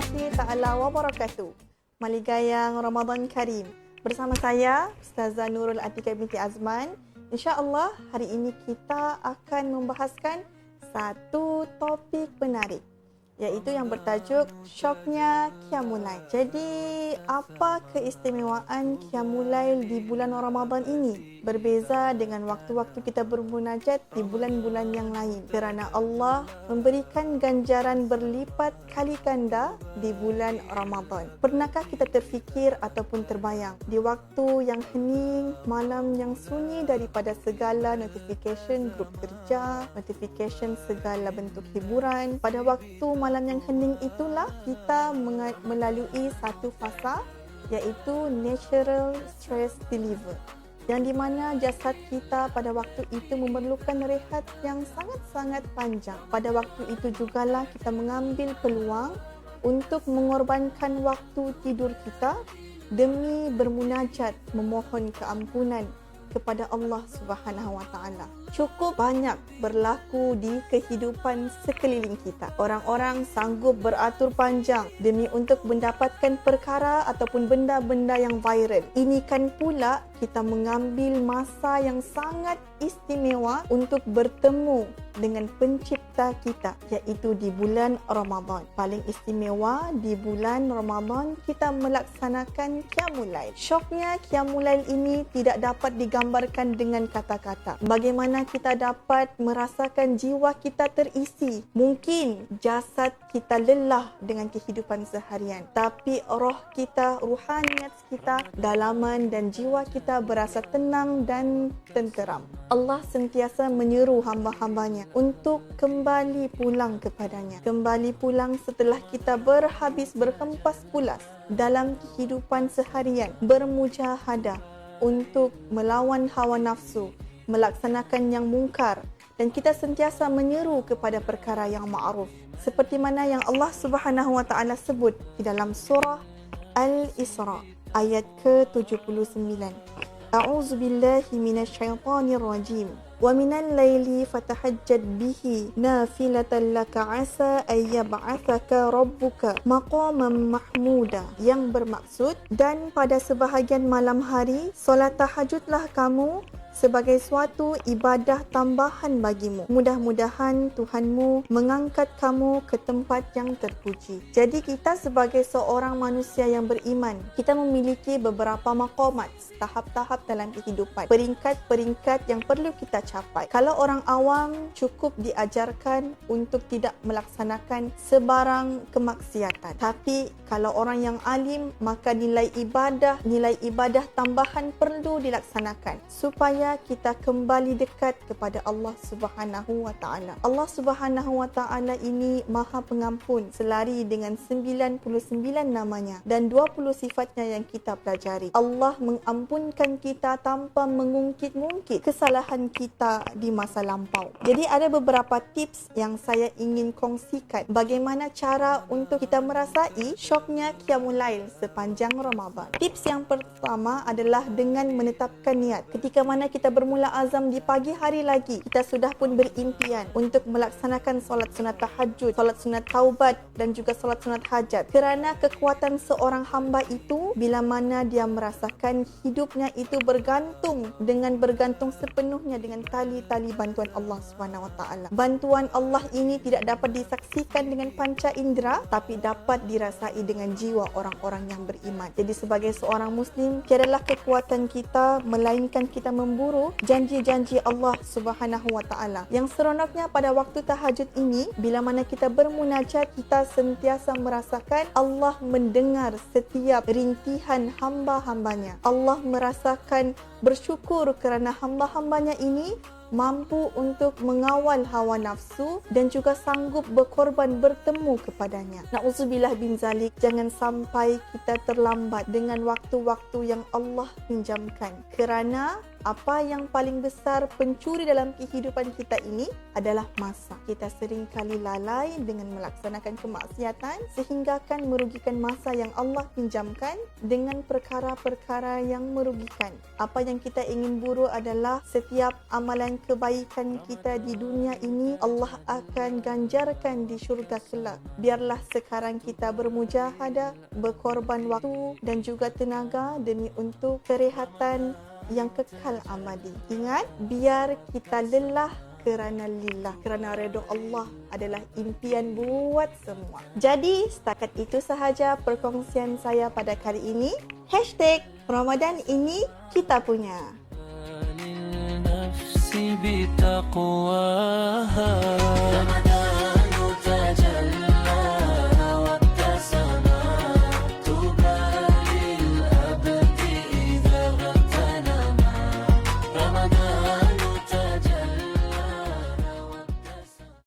warahmatullahi taala wabarakatuh. Maligayang Ramadan Karim. Bersama saya Ustazah Nurul Atika binti Azman. Insya-Allah hari ini kita akan membahaskan satu topik menarik iaitu yang bertajuk Syoknya Qiyamulail. Jadi, apa keistimewaan Qiyamulail di bulan Ramadan ini? Berbeza dengan waktu-waktu kita bermunajat di bulan-bulan yang lain. Kerana Allah memberikan ganjaran berlipat kali ganda di bulan Ramadan. Pernahkah kita terfikir ataupun terbayang di waktu yang hening, malam yang sunyi daripada segala notification grup kerja, notification segala bentuk hiburan, pada waktu malam malam yang hening itulah kita melalui satu fasa iaitu natural stress deliver yang di mana jasad kita pada waktu itu memerlukan rehat yang sangat-sangat panjang. Pada waktu itu jugalah kita mengambil peluang untuk mengorbankan waktu tidur kita demi bermunajat memohon keampunan kepada Allah Subhanahu Wa Taala cukup banyak berlaku di kehidupan sekeliling kita. Orang-orang sanggup beratur panjang demi untuk mendapatkan perkara ataupun benda-benda yang viral. Ini kan pula kita mengambil masa yang sangat istimewa untuk bertemu dengan pencipta kita iaitu di bulan Ramadan. Paling istimewa di bulan Ramadan kita melaksanakan Qiyamulail. Syoknya Qiyamulail ini tidak dapat digambarkan dengan kata-kata. Bagaimana kita dapat merasakan jiwa kita terisi. Mungkin jasad kita lelah dengan kehidupan seharian, tapi roh kita, ruhaniat kita, dalaman dan jiwa kita berasa tenang dan tenteram. Allah sentiasa menyeru hamba-hambanya untuk kembali pulang kepadanya. Kembali pulang setelah kita berhabis berhempas pulas dalam kehidupan seharian, bermujahadah untuk melawan hawa nafsu, melaksanakan yang mungkar dan kita sentiasa menyeru kepada perkara yang ma'ruf seperti mana yang Allah Subhanahu wa taala sebut di dalam surah Al-Isra ayat ke-79. A'udzu billahi minasyaitonir rajim wa minal laili fatahajjad bihi nafilatan laka asa ay yab'athaka rabbuka maqaman mahmuda. Yang bermaksud dan pada sebahagian malam hari solat tahajudlah kamu sebagai suatu ibadah tambahan bagimu. Mudah-mudahan Tuhanmu mengangkat kamu ke tempat yang terpuji. Jadi kita sebagai seorang manusia yang beriman, kita memiliki beberapa makomat, tahap-tahap dalam kehidupan. Peringkat-peringkat yang perlu kita capai. Kalau orang awam cukup diajarkan untuk tidak melaksanakan sebarang kemaksiatan. Tapi kalau orang yang alim, maka nilai ibadah, nilai ibadah tambahan perlu dilaksanakan supaya supaya kita kembali dekat kepada Allah Subhanahu wa taala. Allah Subhanahu wa taala ini Maha Pengampun, selari dengan 99 namanya dan 20 sifatnya yang kita pelajari. Allah mengampunkan kita tanpa mengungkit-ungkit kesalahan kita di masa lampau. Jadi ada beberapa tips yang saya ingin kongsikan bagaimana cara untuk kita merasai syoknya Qiyamul sepanjang Ramadan. Tips yang pertama adalah dengan menetapkan niat. Ketika mana kita bermula azam di pagi hari lagi, kita sudah pun berimpian untuk melaksanakan solat sunat tahajud, solat sunat taubat dan juga solat sunat hajat. Kerana kekuatan seorang hamba itu, bila mana dia merasakan hidupnya itu bergantung dengan bergantung sepenuhnya dengan tali-tali bantuan Allah Taala. Bantuan Allah ini tidak dapat disaksikan dengan panca indera, tapi dapat dirasai dengan jiwa orang-orang yang beriman. Jadi sebagai seorang Muslim, tiadalah kekuatan kita melainkan kita membuat memburu janji-janji Allah Subhanahu Wa Taala. Yang seronoknya pada waktu tahajud ini, bila mana kita bermunajat, kita sentiasa merasakan Allah mendengar setiap rintihan hamba-hambanya. Allah merasakan bersyukur kerana hamba-hambanya ini mampu untuk mengawal hawa nafsu dan juga sanggup berkorban bertemu kepadanya. Na'udzubillah bin zalik, jangan sampai kita terlambat dengan waktu-waktu yang Allah pinjamkan. Kerana apa yang paling besar pencuri dalam kehidupan kita ini adalah masa. Kita sering kali lalai dengan melaksanakan kemaksiatan sehingga akan merugikan masa yang Allah pinjamkan dengan perkara-perkara yang merugikan. Apa yang kita ingin buru adalah setiap amalan kebaikan kita di dunia ini Allah akan ganjarkan di syurga kelak. Biarlah sekarang kita bermujahadah, berkorban waktu dan juga tenaga demi untuk kerehatan yang kekal abadi. Ingat, biar kita lelah kerana lillah, kerana redha Allah adalah impian buat semua. Jadi, setakat itu sahaja perkongsian saya pada kali ini. Hashtag Ramadan ini kita punya. بتقواها.